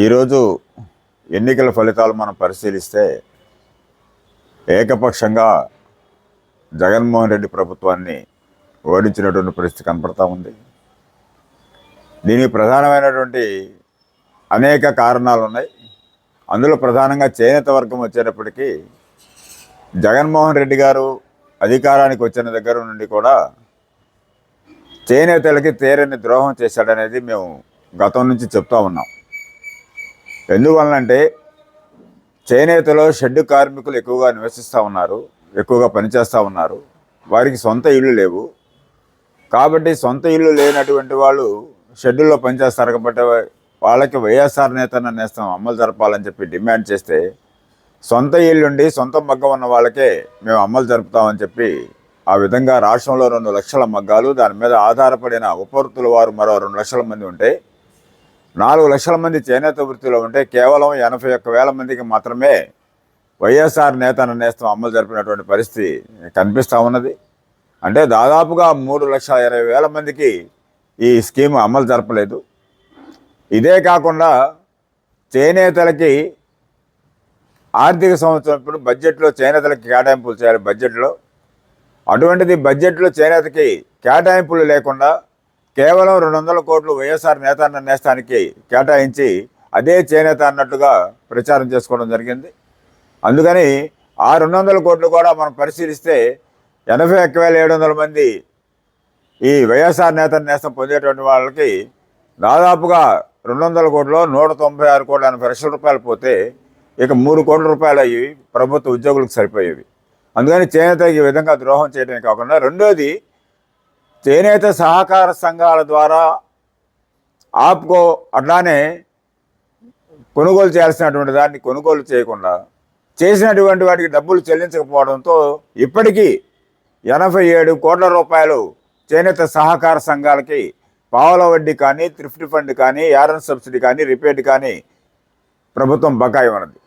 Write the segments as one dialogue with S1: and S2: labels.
S1: ఈరోజు ఎన్నికల ఫలితాలు మనం పరిశీలిస్తే ఏకపక్షంగా జగన్మోహన్ రెడ్డి ప్రభుత్వాన్ని ఓడించినటువంటి పరిస్థితి కనపడతా ఉంది. దీనికి ప్రధానమైనటువంటి అనేక కారణాలు ఉన్నాయి. అందులో ప్రధానంగా చేనేత వర్గం వచ్చేటప్పటికీ జగన్మోహన్ రెడ్డి గారు అధికారానికి వచ్చిన దగ్గర నుండి కూడా చేనేతలకి తీరని ద్రోహం చేశాడనేది మేము గతం నుంచి చెప్తా ఉన్నాం. ఎందువలనంటే చేనేతలో షెడ్ కార్మికులు ఎక్కువగా నివసిస్తూ ఉన్నారు ఎక్కువగా పనిచేస్తూ ఉన్నారు. వారికి సొంత ఇళ్ళు లేవు. కాబట్టి సొంత ఇల్లు లేనటువంటి వాళ్ళు షెడ్యూల్లో పనిచేస్తారు. కాబట్టి వాళ్ళకి వైఎస్ఆర్ నేతన్న నేస్తం అమలు జరపాలని చెప్పి డిమాండ్ చేస్తే సొంత ఇల్లుండి సొంత మగ్గం ఉన్న వాళ్ళకే మేము అమలు జరుపుతామని చెప్పి ఆ విధంగా రాష్ట్రంలో రెండు లక్షల మగ్గాలు దాని మీద ఆధారపడిన ఉపవృత్తుల వారు మరో రెండు లక్షల మంది ఉంటే నాలుగు లక్షల మంది చేనేత వృత్తిలో ఉంటే కేవలం ఎనభై ఒక్క వేల మందికి మాత్రమే వైఎస్ఆర్ నేతన నేస్తం అమలు జరిపినటువంటి పరిస్థితి కనిపిస్తూ ఉన్నది. అంటే దాదాపుగా మూడు లక్షల ఇరవై వేల మందికి ఈ స్కీమ్ అమలు జరపలేదు. ఇదే కాకుండా చేనేతలకి ఆర్థిక సంవత్సరం ఇప్పుడు బడ్జెట్లో చేనేతలకి కేటాయింపులు చేయాలి బడ్జెట్లో. అటువంటిది బడ్జెట్లో చేనేతకి కేటాయింపులు లేకుండా కేవలం రెండు వందల కోట్లు వైఎస్ఆర్ నేతన్న నేస్తానికి కేటాయించి అదే చేనేత అన్నట్టుగా ప్రచారం చేసుకోవడం జరిగింది. అందుకని ఆ రెండు వందల కోట్లు కూడా మనం పరిశీలిస్తే ఎనభై ఒక్క వేల ఏడు వందల మంది ఈ వైఎస్ఆర్ నేత నేస్తం పొందేటువంటి వాళ్ళకి దాదాపుగా రెండు వందల కోట్లు నూట తొంభై ఆరు కోట్ల ఎనభై లక్షల రూపాయలు పోతే ఇక మూడు కోట్ల రూపాయలు అయ్యి ప్రభుత్వ ఉద్యోగులకు సరిపోయేవి. అందుకని చేనేత ఈ విధంగా ద్రోహం చేయడమే కాకుండా రెండోది చేనేత సహకార సంఘాల ద్వారా ఆప్కో అట్లానే కొనుగోలు చేయాల్సినటువంటి దాన్ని కొనుగోలు చేయకుండా చేసినటువంటి వాటికి డబ్బులు చెల్లించకపోవడంతో ఇప్పటికీ ఎనభై ఏడు కోట్ల రూపాయలు చేనేత సహకార సంఘాలకి పావుల వడ్డీ కానీ థ్రిఫ్ట్ ఫండ్ కానీ యారన్ సబ్సిడీ కానీ రిపేట్ కానీ ప్రభుత్వం బకాయి ఉన్నది.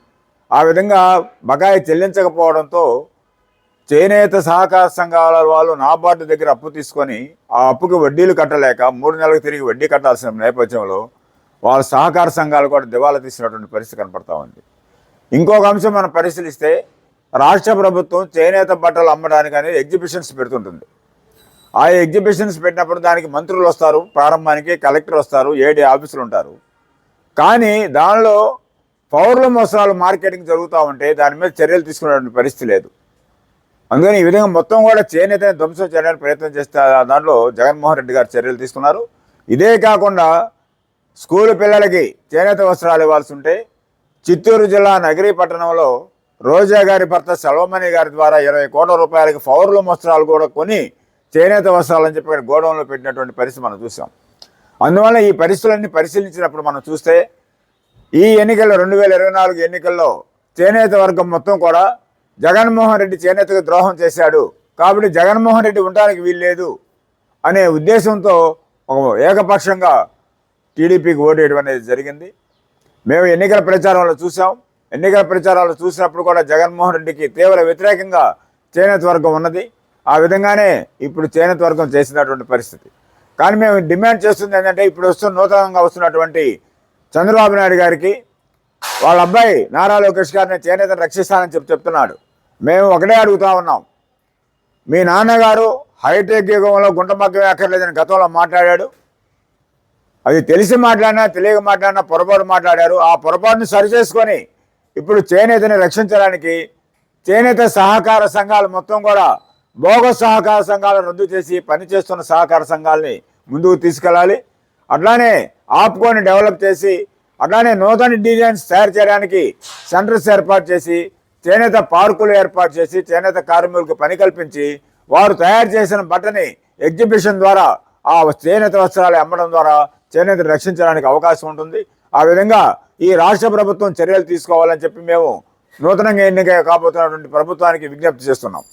S1: ఆ విధంగా బకాయి చెల్లించకపోవడంతో చేనేత సహకార సంఘాల వాళ్ళు నాబార్డు దగ్గర అప్పు తీసుకొని ఆ అప్పుకి వడ్డీలు కట్టలేక మూడు నెలలకు తిరిగి వడ్డీ కట్టాల్సిన నేపథ్యంలో వాళ్ళ సహకార సంఘాలు కూడా దివాలా తీసినటువంటి పరిస్థితి కనపడతా ఉంది. ఇంకొక అంశం మనం పరిశీలిస్తే రాష్ట్ర ప్రభుత్వం చేనేత బట్టలు అమ్మడానికి అనేది ఎగ్జిబిషన్స్ పెడుతుంటుంది. ఆ ఎగ్జిబిషన్స్ పెట్టినప్పుడు దానికి మంత్రులు వస్తారు ప్రారంభానికి కలెక్టర్ వస్తారు ఏడీ ఆఫీసులు ఉంటారు. కానీ దానిలో పౌరుల మోసాలు మార్కెటింగ్ జరుగుతూ ఉంటే దాని మీద చర్యలు తీసుకునేటువంటి పరిస్థితి లేదు. అందుకని ఈ విధంగా మొత్తం కూడా చేనేతని ధ్వంసం చేయడానికి ప్రయత్నం చేస్తే దాంట్లో జగన్మోహన్ రెడ్డి గారు చర్యలు తీసుకున్నారు. ఇదే కాకుండా స్కూల్ పిల్లలకి చేనేత వస్త్రాలు ఇవ్వాల్సి ఉంటే చిత్తూరు జిల్లా నగరీ పట్టణంలో రోజా గారి భర్త సెల్వమణి గారి ద్వారా ఇరవై కోట్ల రూపాయలకి పౌరుల వస్త్రాలు కూడా కొని చేనేత వస్త్రాలని చెప్పి ఇక్కడ గోడౌన్లో పెట్టినటువంటి పరిస్థితి మనం చూసాం. అందువల్ల ఈ పరిస్థితులన్నీ పరిశీలించినప్పుడు మనం చూస్తే ఈ ఎన్నికల్లో రెండు వేల ఇరవై నాలుగు ఎన్నికల్లో చేనేత వర్గం మొత్తం కూడా జగన్మోహన్ రెడ్డి చేనేతకు ద్రోహం చేశాడు. కాబట్టి జగన్మోహన్ రెడ్డి ఉండడానికి వీల్లేదు అనే ఉద్దేశంతో ఒక ఏకపక్షంగా టీడీపీకి ఓటేయడం అనేది జరిగింది. మేము ఎన్నికల ప్రచారంలో చూసాం ఎన్నికల ప్రచారాలు చూసినప్పుడు కూడా జగన్మోహన్ రెడ్డికి తీవ్ర వ్యతిరేకంగా చేనేత వర్గం ఉన్నది. ఆ విధంగానే ఇప్పుడు చేనేత వర్గం చేసినటువంటి పరిస్థితి. కానీ మేము డిమాండ్ చేస్తుంది ఏంటంటే ఇప్పుడు వస్తున్న నూతనంగా వస్తున్నటువంటి చంద్రబాబు నాయుడు గారికి వాళ్ళ అబ్బాయి నారా లోకేష్ గారిని చేనేతను రక్షిస్తానని చెప్పి చెప్తున్నాడు. మేము ఒకటే అడుగుతా ఉన్నాం. మీ నాన్నగారు హైటెక్ యుగంలో గుంటమగ్గమే అక్కర్లేదని గతంలో మాట్లాడాడు. అది తెలిసి మాట్లాడినా తెలియక మాట్లాడినా పొరపాటు మాట్లాడారు. ఆ పొరపాటును సరిచేసుకొని ఇప్పుడు చేనేతని రక్షించడానికి చేనేత సహకార సంఘాలు మొత్తం కూడా భోగ సహకార సంఘాలను రద్దు చేసి పనిచేస్తున్న సహకార సంఘాలని ముందుకు తీసుకెళ్ళాలి. అట్లానే ఆప్కోని డెవలప్ చేసి అట్లానే నూతన డిజైన్స్ తయారు చేయడానికి సెంటర్స్ ఏర్పాటు చేసి చేనేత పార్కులు ఏర్పాటు చేసి చేనేత కార్మికులకు పని కల్పించి వారు తయారు చేసిన బట్టని ఎగ్జిబిషన్ ద్వారా ఆ చేనేత వస్త్రాలు అమ్మడం ద్వారా చేనేతను రక్షించడానికి అవకాశం ఉంటుంది. ఆ విధంగా ఈ రాష్ట్ర ప్రభుత్వం చర్యలు తీసుకోవాలని చెప్పి మేము నూతనంగా ఎన్నిక కాబోతున్నటువంటి ప్రభుత్వానికి విజ్ఞప్తి చేస్తున్నాం.